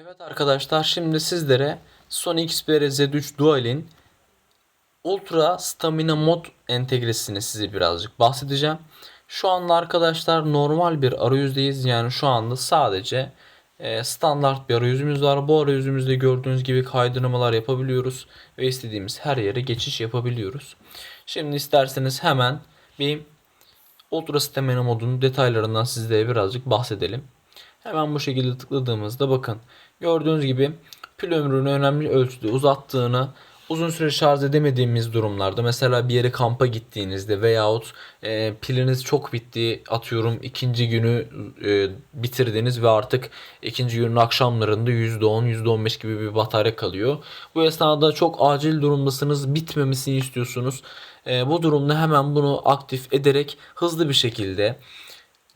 Evet arkadaşlar şimdi sizlere Sony Xperia Z3 Dual'in Ultra Stamina Mod entegresini size birazcık bahsedeceğim. Şu anda arkadaşlar normal bir arayüzdeyiz. Yani şu anda sadece e, standart bir arayüzümüz var. Bu arayüzümüzde gördüğünüz gibi kaydırmalar yapabiliyoruz. Ve istediğimiz her yere geçiş yapabiliyoruz. Şimdi isterseniz hemen bir Ultra Stamina modunun detaylarından sizlere birazcık bahsedelim. Hemen bu şekilde tıkladığımızda bakın gördüğünüz gibi pil ömrünü önemli ölçüde uzattığını uzun süre şarj edemediğimiz durumlarda mesela bir yere kampa gittiğinizde veyahut e, piliniz çok bitti atıyorum ikinci günü e, bitirdiniz ve artık ikinci günün akşamlarında %10 %15 gibi bir batarya kalıyor. Bu esnada çok acil durumdasınız bitmemesini istiyorsunuz. E, bu durumda hemen bunu aktif ederek hızlı bir şekilde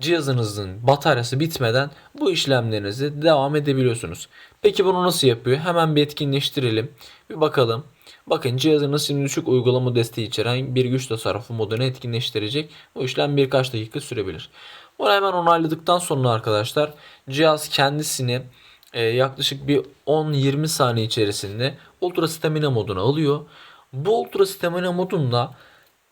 cihazınızın bataryası bitmeden bu işlemlerinizi devam edebiliyorsunuz. Peki bunu nasıl yapıyor? Hemen bir etkinleştirelim. Bir bakalım. Bakın cihazınız şimdi düşük uygulama desteği içeren bir güç tasarrufu modunu etkinleştirecek. Bu işlem birkaç dakika sürebilir. Bunu hemen onayladıktan sonra arkadaşlar cihaz kendisini e, yaklaşık bir 10-20 saniye içerisinde Ultra Stamina moduna alıyor. Bu Ultra Stamina modunda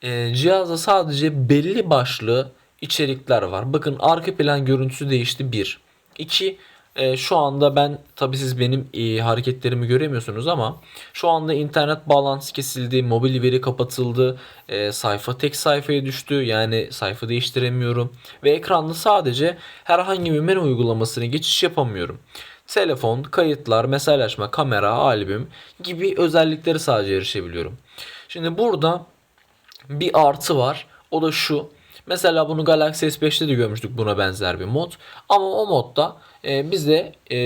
e, cihazda sadece belli başlı içerikler var. Bakın arka plan görüntüsü değişti 1. 2 e, şu anda ben tabi siz benim e, hareketlerimi göremiyorsunuz ama şu anda internet bağlantısı kesildi, mobil veri kapatıldı, e, sayfa tek sayfaya düştü yani sayfa değiştiremiyorum ve ekranda sadece herhangi bir menü uygulamasını geçiş yapamıyorum. Telefon, kayıtlar, mesajlaşma, kamera, albüm gibi özellikleri sadece erişebiliyorum. Şimdi burada bir artı var. O da şu. Mesela bunu Galaxy S5'te de görmüştük buna benzer bir mod. Ama o modda e, bize e,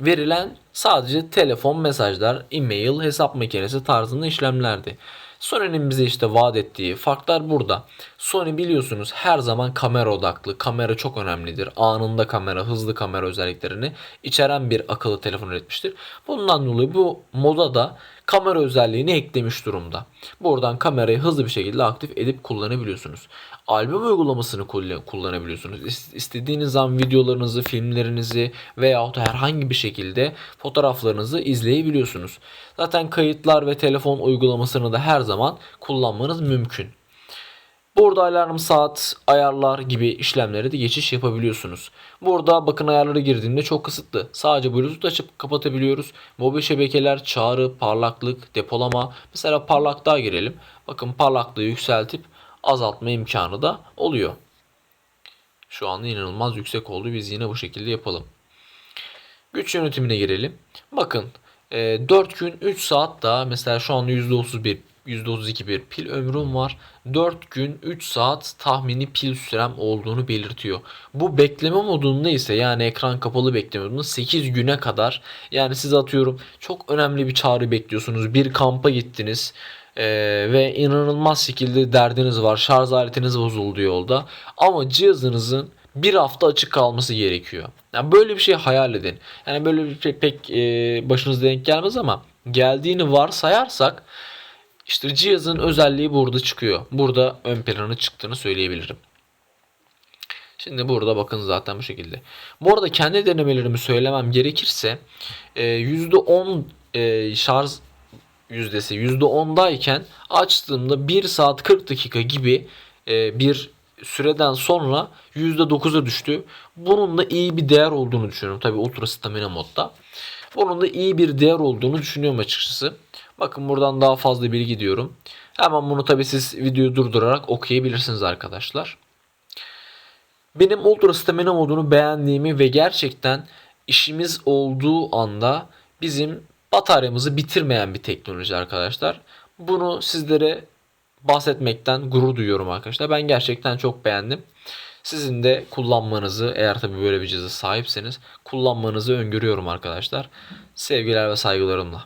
verilen sadece telefon, mesajlar, e-mail, hesap makinesi tarzında işlemlerdi. Sony'nin bize işte vaat ettiği farklar burada. Sony biliyorsunuz her zaman kamera odaklı. Kamera çok önemlidir. Anında kamera, hızlı kamera özelliklerini içeren bir akıllı telefon üretmiştir. Bundan dolayı bu moda da kamera özelliğini eklemiş durumda. Buradan kamerayı hızlı bir şekilde aktif edip kullanabiliyorsunuz. Albüm uygulamasını kullanabiliyorsunuz. İstediğiniz zaman videolarınızı, filmlerinizi veyahut herhangi bir şekilde fotoğraflarınızı izleyebiliyorsunuz. Zaten kayıtlar ve telefon uygulamasını da her zaman kullanmanız mümkün. Burada alarm saat, ayarlar gibi işlemlere de geçiş yapabiliyorsunuz. Burada bakın ayarları girdiğimde çok kısıtlı. Sadece Bluetooth açıp kapatabiliyoruz. Mobil şebekeler, çağrı, parlaklık, depolama. Mesela parlaklığa girelim. Bakın parlaklığı yükseltip azaltma imkanı da oluyor. Şu anda inanılmaz yüksek oldu. Biz yine bu şekilde yapalım. Güç yönetimine girelim. Bakın 4 gün 3 saat daha mesela şu anda %31 %32 bir pil ömrüm var. 4 gün 3 saat tahmini pil sürem olduğunu belirtiyor. Bu bekleme modunda ise yani ekran kapalı bekleme modunda 8 güne kadar yani siz atıyorum çok önemli bir çağrı bekliyorsunuz. Bir kampa gittiniz. Ee, ve inanılmaz şekilde derdiniz var. Şarj aletiniz bozuldu yolda. Ama cihazınızın bir hafta açık kalması gerekiyor. Yani böyle bir şey hayal edin. Yani böyle bir şey pek e, başınıza denk gelmez ama geldiğini varsayarsak işte cihazın özelliği burada çıkıyor. Burada ön plana çıktığını söyleyebilirim. Şimdi burada bakın zaten bu şekilde. Bu arada kendi denemelerimi söylemem gerekirse %10 e, e, şarj yüzdesi %10'dayken açtığımda 1 saat 40 dakika gibi e, bir süreden sonra %9'a düştü. Bunun da iyi bir değer olduğunu düşünüyorum. Tabi ultra stamina modda. Bunun da iyi bir değer olduğunu düşünüyorum açıkçası. Bakın buradan daha fazla bilgi diyorum. Hemen bunu tabi siz videoyu durdurarak okuyabilirsiniz arkadaşlar. Benim ultra stamina modunu beğendiğimi ve gerçekten işimiz olduğu anda bizim bataryamızı bitirmeyen bir teknoloji arkadaşlar. Bunu sizlere bahsetmekten gurur duyuyorum arkadaşlar. Ben gerçekten çok beğendim. Sizin de kullanmanızı eğer tabi böyle bir cihaza sahipseniz kullanmanızı öngörüyorum arkadaşlar. Sevgiler ve saygılarımla.